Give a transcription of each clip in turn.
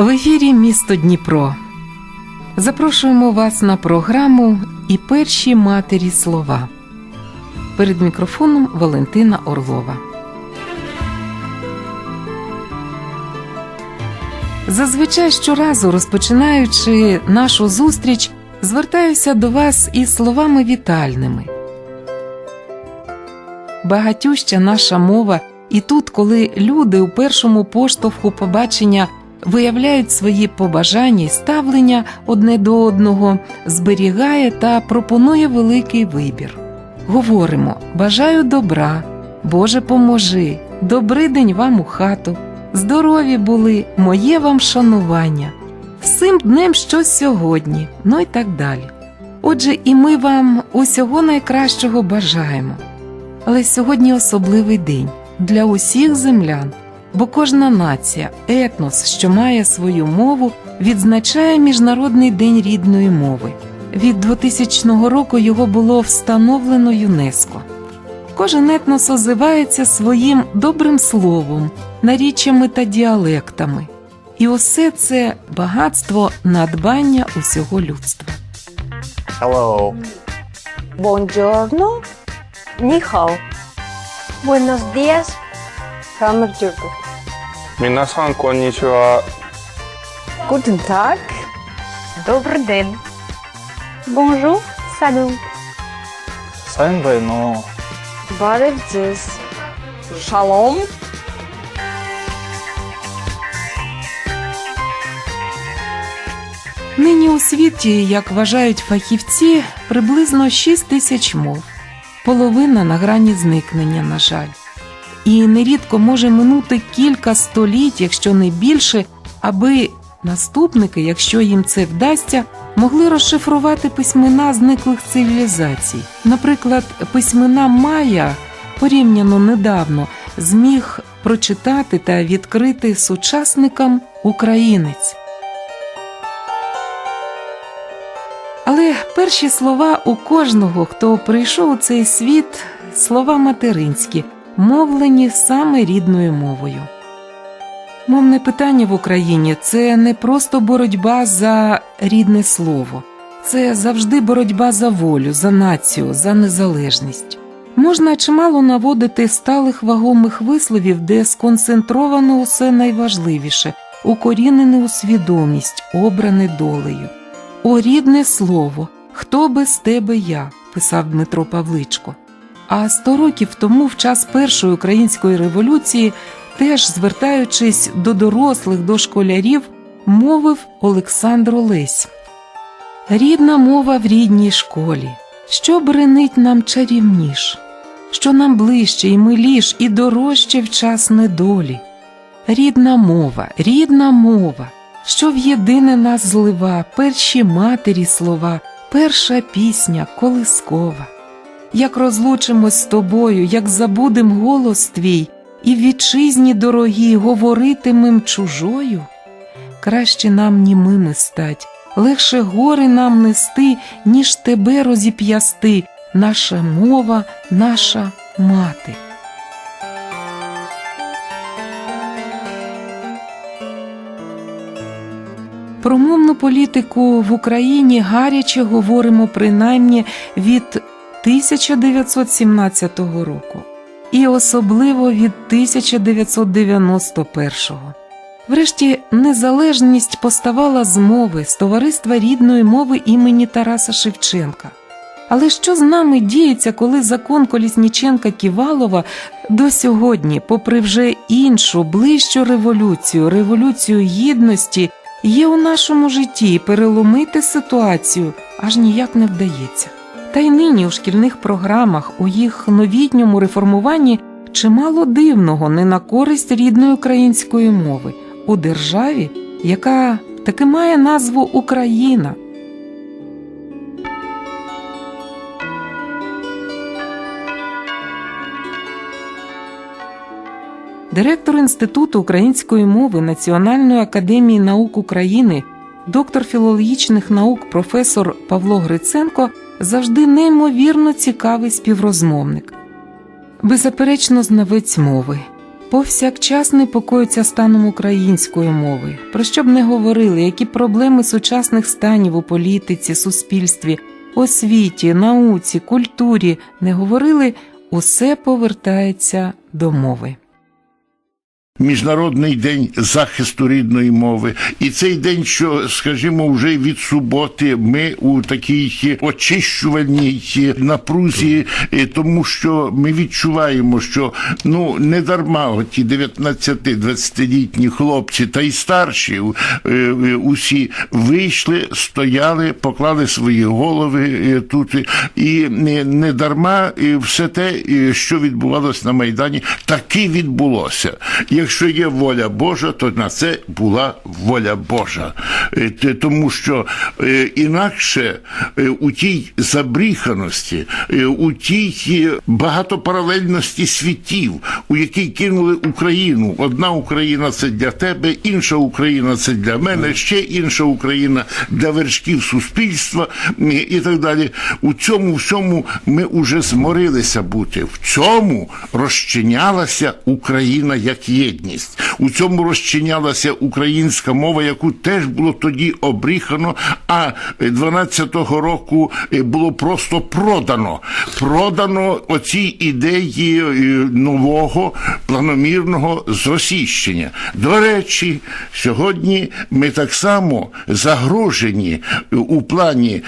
В ефірі місто Дніпро. Запрошуємо вас на програму і перші матері слова. Перед мікрофоном Валентина Орлова. Зазвичай щоразу, розпочинаючи нашу зустріч, звертаюся до вас із словами вітальними. Багатюща наша мова, і тут, коли люди у першому поштовху побачення виявляють свої побажання й ставлення одне до одного, зберігає та пропонує великий вибір. Говоримо: бажаю добра, Боже, поможи, добрий день вам у хату, здорові були, моє вам шанування, цим днем що сьогодні, ну і так далі. Отже, і ми вам усього найкращого бажаємо. Але сьогодні особливий день для усіх землян, бо кожна нація, етнос, що має свою мову, відзначає Міжнародний день рідної мови. Від 2000 року його було встановлено ЮНЕСКО. Кожен етнос озивається своїм добрим словом, наріччями та діалектами. І усе це багатство надбання усього людства. Hello. Buongiorno, ni hao. Buenos días, Hammerjurgo. Мінасан коннічуа. Tag, добрий день. Bonjour, salut. Сенбейно. Баревдзис. Шалом. Нині у світі, як вважають фахівці, приблизно 6 тисяч мов, половина на грані зникнення, на жаль. І нерідко може минути кілька століть, якщо не більше, аби наступники, якщо їм це вдасться, могли розшифрувати письмена зниклих цивілізацій. Наприклад, письмена Майя порівняно недавно зміг прочитати та відкрити сучасникам українець. Але перші слова у кожного, хто прийшов у цей світ, слова материнські, мовлені саме рідною мовою. Мовне питання в Україні це не просто боротьба за рідне слово, це завжди боротьба за волю, за націю, за незалежність. Можна чимало наводити сталих вагомих висловів, де сконцентровано усе найважливіше, укорінене у свідомість, обране долею. О, рідне слово, хто без тебе я, писав Дмитро Павличко. А сто років тому, в час першої української революції, теж звертаючись до дорослих, до школярів, мовив Олександр Олесь. Рідна мова в рідній школі, що бренить нам чарівніш, що нам ближче і миліш, і дорожче в час недолі. Рідна мова, рідна мова що в єдине нас злива, перші матері слова, перша пісня колискова. Як розлучимось з тобою, як забудем голос твій, і вітчизні дорогі говоритимем чужою, краще нам німими стать, легше гори нам нести, ніж тебе розіп'ясти, наша мова, наша мати. Про мовну політику в Україні гаряче говоримо принаймні від 1917 року і особливо від 1991-го. Врешті незалежність поставала з мови з товариства рідної мови імені Тараса Шевченка. Але що з нами діється, коли закон Колісніченка Ківалова до сьогодні, попри вже іншу, ближчу революцію, революцію гідності, є у нашому житті і переломити ситуацію аж ніяк не вдається. Та й нині у шкільних програмах, у їх новітньому реформуванні чимало дивного не на користь рідної української мови у державі, яка таки має назву Україна. Директор Інституту української мови Національної академії наук України, доктор філологічних наук професор Павло Гриценко завжди неймовірно цікавий співрозмовник, беззаперечно знавець мови, повсякчас непокоїться станом української мови. Про що б не говорили, які проблеми сучасних станів у політиці, суспільстві, освіті, науці, культурі не говорили, усе повертається до мови. Міжнародний день захисту рідної мови, і цей день, що скажімо, вже від суботи ми у такій очищувальній напрузі, тому що ми відчуваємо, що ну не дарма ті 19-20-літні хлопці та й старші е, е, усі вийшли, стояли, поклали свої голови е, тут, і не, дарма все те, що відбувалося на майдані, таки відбулося. Якщо є воля Божа, то на це була воля Божа. Е, Тому що е, інакше е, у тій забріханості, у тій багатопаралельності світів, у якій кинули Україну. Одна Україна це для тебе, інша Україна це для мене, ще інша Україна для вершків суспільства і так далі. У цьому всьому ми уже зморилися бути. В цьому розчинялася Україна як єдність. У цьому розчинялася українська мова, яку теж було тоді обріхано, а 12-го року е, було просто продано. Продано оці ідеї е, нового планомірного зросійщення. До речі, сьогодні ми так само загрожені е, у плані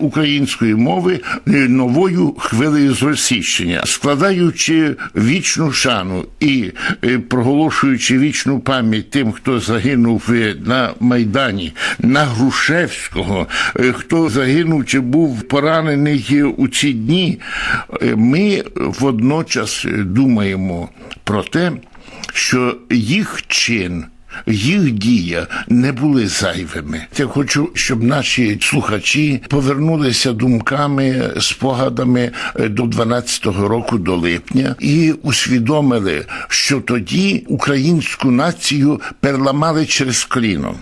української мови новою хвилею зросійщення, складаючи вічну шану і е, проголошуючи вічну пам'ять тим, хто загинув е, на Майдані, на Грушевського, е, хто загинув чи був поранений е, у ці дні, ми водночас думаємо про те, що їх чин. Їх дія не були зайвими. Я хочу, щоб наші слухачі повернулися думками, спогадами е, до 12-го року, до липня, і усвідомили, що тоді українську націю переламали через коліно.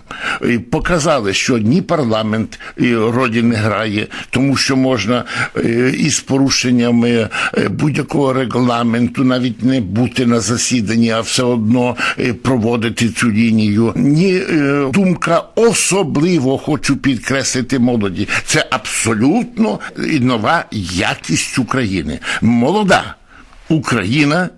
Показали, що ні парламент роді не грає, тому що можна е, із порушеннями е, будь-якого регламенту навіть не бути на засіданні, а все одно проводити цю лінію. Ні, е, думка особливо хочу підкреслити молоді. Це абсолютно нова якість України. Молода Україна.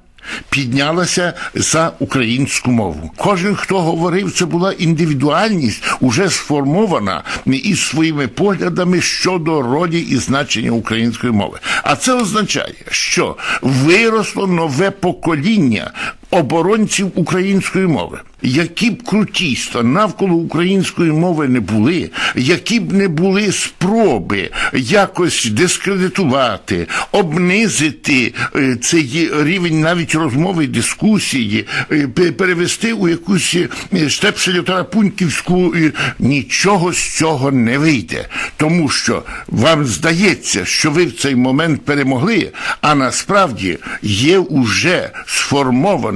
Піднялася за українську мову. Кожен, хто говорив, це була індивідуальність, уже сформована із своїми поглядами щодо ролі і значення української мови. А це означає, що виросло нове покоління оборонців української мови. Які б крутійства навколо української мови не були, які б не були спроби якось дискредитувати, обнизити е, цей рівень навіть розмови і дискусії, е, перевести у якусь е, штепселю-тарапуньківську, е, нічого з цього не вийде. Тому що вам здається, що ви в цей момент перемогли, а насправді є уже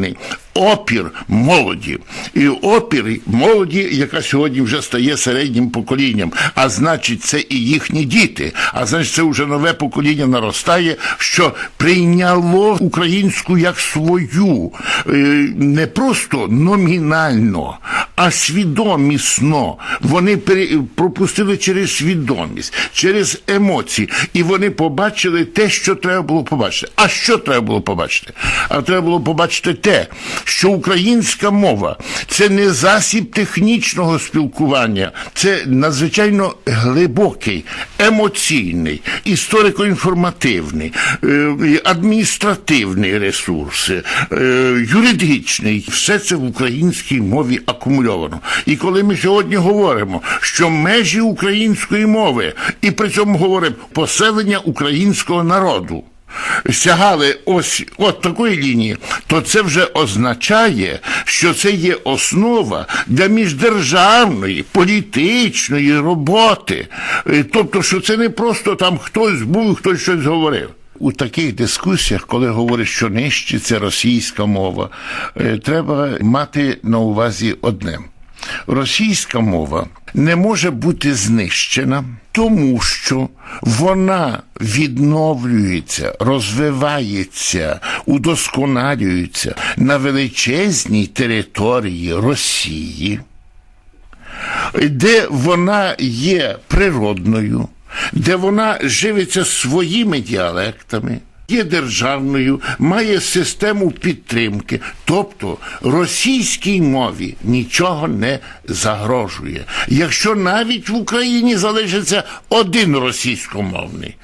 me. Опір молоді. І опір молоді, яка сьогодні вже стає середнім поколінням. А значить, це і їхні діти. А значить, це вже нове покоління наростає, що прийняло українську як свою, е, не просто номінально, а свідомісно. Вони пропустили через свідомість, через емоції, і вони побачили те, що треба було побачити. А що треба було побачити? А треба було побачити те, що українська мова це не засіб технічного спілкування, це надзвичайно глибокий, емоційний, історико-інформативний, е, адміністративний ресурс, е, юридичний. Все це в українській мові акумульовано. І коли ми сьогодні говоримо, що межі української мови, і при цьому говоримо поселення українського народу сягали ось от такої лінії, то це вже означає, що це є основа для міждержавної політичної роботи. Е, Тобто, що це не просто там хтось був, хтось щось говорив. У таких дискусіях, коли говорять, що нищиться російська мова, е, треба мати на увазі одне. Російська мова не може бути знищена, тому що вона відновлюється, розвивається, удосконалюється на величезній території Росії, де вона є природною, де вона живиться своїми діалектами. Є державною, має систему підтримки, тобто російській мові нічого не загрожує. Якщо навіть в Україні залишиться один російськомовний,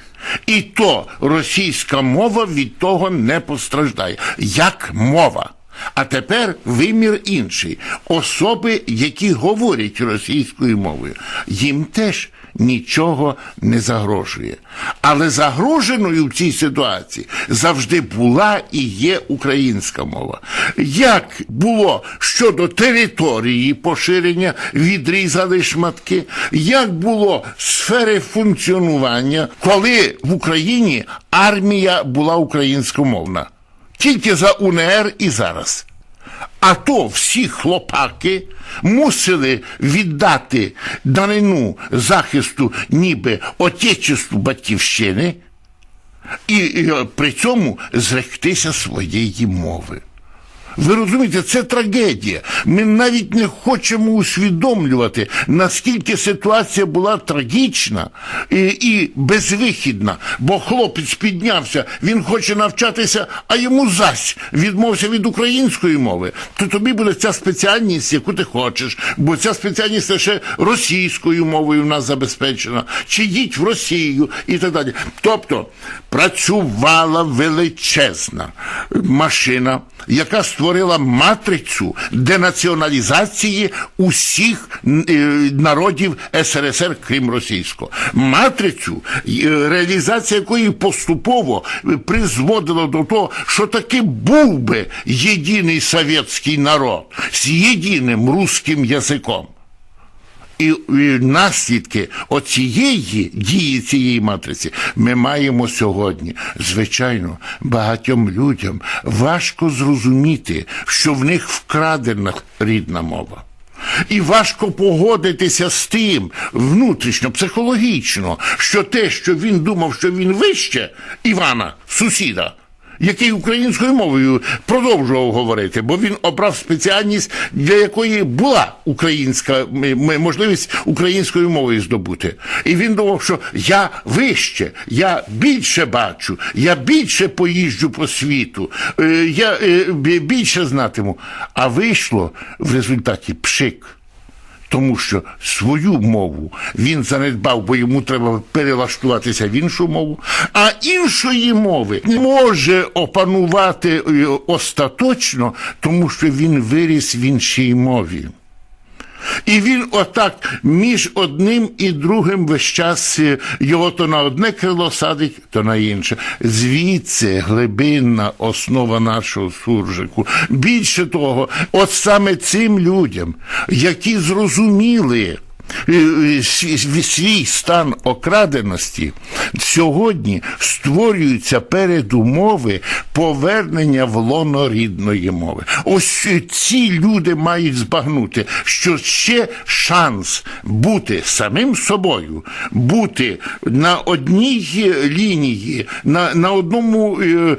і то російська мова від того не постраждає, як мова. А тепер вимір інший. Особи, які говорять російською мовою, їм теж нічого не загрожує. Але загроженою в цій ситуації завжди була і є українська мова. Як було щодо території поширення, відрізали шматки, як було сфери функціонування, коли в Україні армія була українськомовна. Тільки за УНР і зараз. А то всі хлопаки мусили віддати данину захисту ніби отечеству батьківщини і, і е, при цьому зректися своєї мови. Ви розумієте, це трагедія. Ми навіть не хочемо усвідомлювати, наскільки ситуація була трагічна і, і безвихідна. Бо хлопець піднявся, він хоче навчатися, а йому зась відмовився від української мови. То тобі буде ця спеціальність, яку ти хочеш, бо ця спеціальність лише російською мовою в нас забезпечена, чи їдь в Росію і так далі. Тобто працювала величезна машина, яка створила матрицю денаціоналізації усіх е, народів СРСР, крім російського. Матрицю, е, реалізація якої поступово призводила до того, що таки був би єдиний совєтський народ з єдиним русським язиком. І, наслідки оцієї дії цієї матриці ми маємо сьогодні. Звичайно, багатьом людям важко зрозуміти, що в них вкрадена рідна мова. І важко погодитися з тим внутрішньо, психологічно, що те, що він думав, що він вище Івана, сусіда, який українською мовою продовжував говорити, бо він обрав спеціальність, для якої була українська можливість українською мовою здобути. І він думав, що я вище, я більше бачу, я більше поїжджу по світу, е, я е, більше знатиму. А вийшло в результаті пшик. Тому що свою мову він занедбав, бо йому треба перелаштуватися в іншу мову, а іншої мови може опанувати е, остаточно, тому що він виріс в іншій мові. І він отак між одним і другим весь час е, його то на одне крило садить, то на інше. Звідси глибинна основа нашого суржику. Більше того, от саме цим людям, які зрозуміли. Свій стан окраденості сьогодні створюються передумови повернення в лоно рідної мови. Ось ці люди мають збагнути, що ще шанс бути самим собою, бути на одній лінії, на, на одному е, е,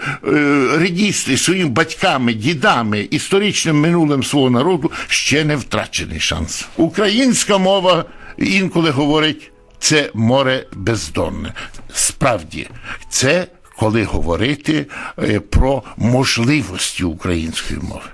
редістрі своїми батьками, дідами, історичним минулим свого народу ще не втрачений шанс. Українська мова інколи говорить, це море бездонне. Справді, це коли говорити е, про можливості української мови.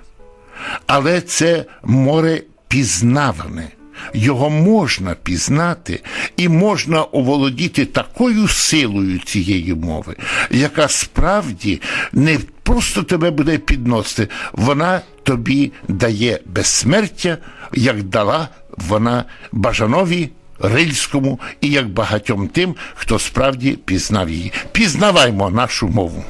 Але це море пізнаване. Його можна пізнати і можна оволодіти такою силою цієї мови, яка справді не просто тебе буде підносити, вона тобі дає безсмертя, як дала вона Бажанові, Рильському і як багатьом тим, хто справді пізнав її. Пізнаваймо нашу мову.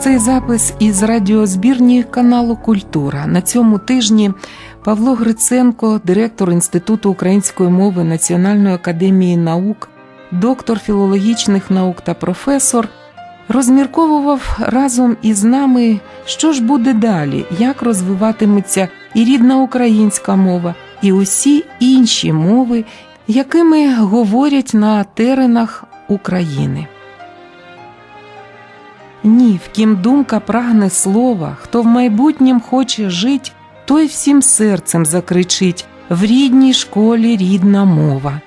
Цей запис із радіозбірні каналу Культура. На цьому тижні Павло Гриценко, директор Інституту української мови Національної академії наук, доктор філологічних наук та професор, розмірковував разом із нами, що ж буде далі, як розвиватиметься і рідна українська мова, і усі інші мови, якими говорять на теренах України. Ні, в ким думка прагне слова, хто в майбутнім хоче жить, той всім серцем закричить в рідній школі рідна мова.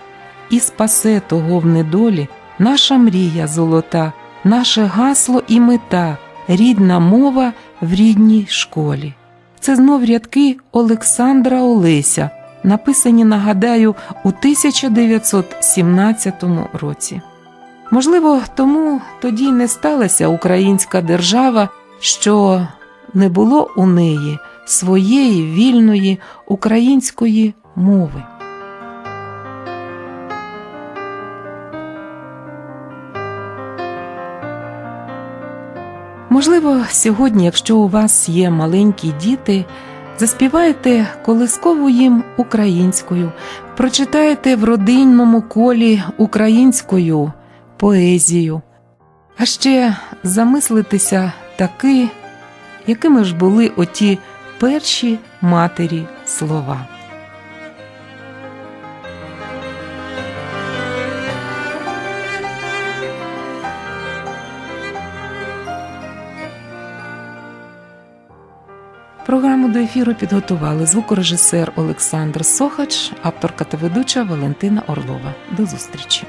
І спасе того в недолі наша мрія золота, наше гасло і мета, рідна мова в рідній школі. Це знов рядки Олександра Олеся, написані, нагадаю, у 1917 році. Можливо, тому тоді не сталася українська держава, що не було у неї своєї вільної української мови. Можливо, сьогодні, якщо у вас є маленькі діти, заспіваєте колискову їм українською, прочитаєте в родинному колі українською поезію, а ще замислитися таки, якими ж були оті перші матері слова. Програму до ефіру підготували звукорежисер Олександр Сохач, авторка та ведуча Валентина Орлова. До зустрічі.